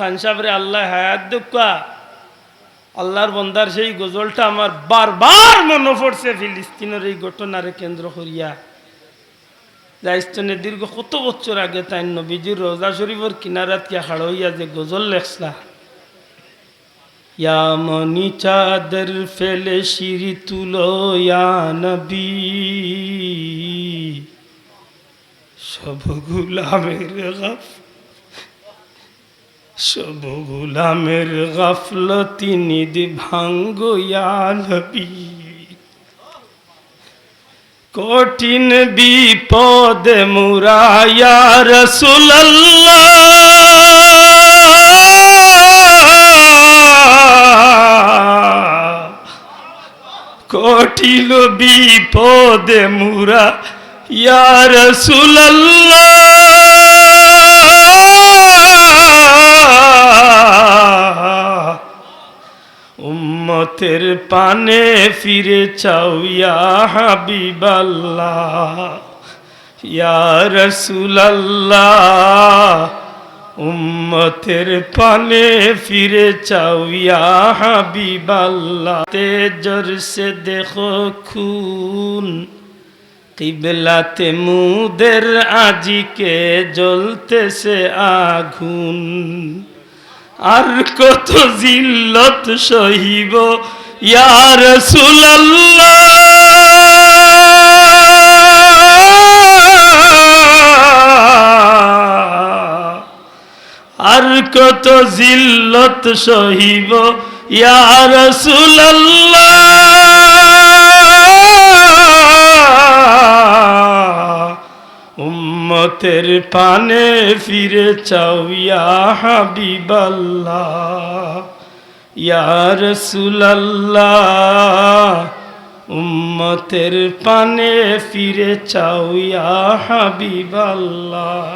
খান সাহেবরে আল্লাহ হায়াত দুকা আল্লাহর বন্দার সেই গজলটা আমার বারবার মনে পড়ছে, ফিলিস্তিনের এই ঘটনারে কেন্দ্র করিয়া। রাইস্তানের দীর্ঘ কত বছর আগে তাই নবীজির রোজা শরীফের কিনারাত কিয়া খাড় হইয়া যে গজল লেখলা ইয়া মনি চাদর ফেলে শিরি তুলো নবী। সব গুলামের গাফ সব গুলামের গাফলতি নিধি ভাঙ্গ কঠিন বিপদ মুরায়া রসুল্লাহ কঠিন বিপদ মুরা ইয়া রসুল্লাহ উম্মতের পানে ফিরে চাও, ইয়া হাবিবাল্লাহ উম্মতের পানে ফিরে চাও, ইয়া হাবিবাল্লাহ। তেজর সে দেখো খুন, কিবলাতে মুদের আজিকে জ্বলতেছে আগুন। আর কত জিল্লত সহিব? ইয়ার আর কত জিল্লত সহিব? ইয়ার উম্মতের পানে ফিরে চাও ইয়া হাবিবাল্লাহ ইয়া রসুলাল্লাহ। উম্মতের পানে ফিরে চাও ইয়া হাবিবাল্লাহ।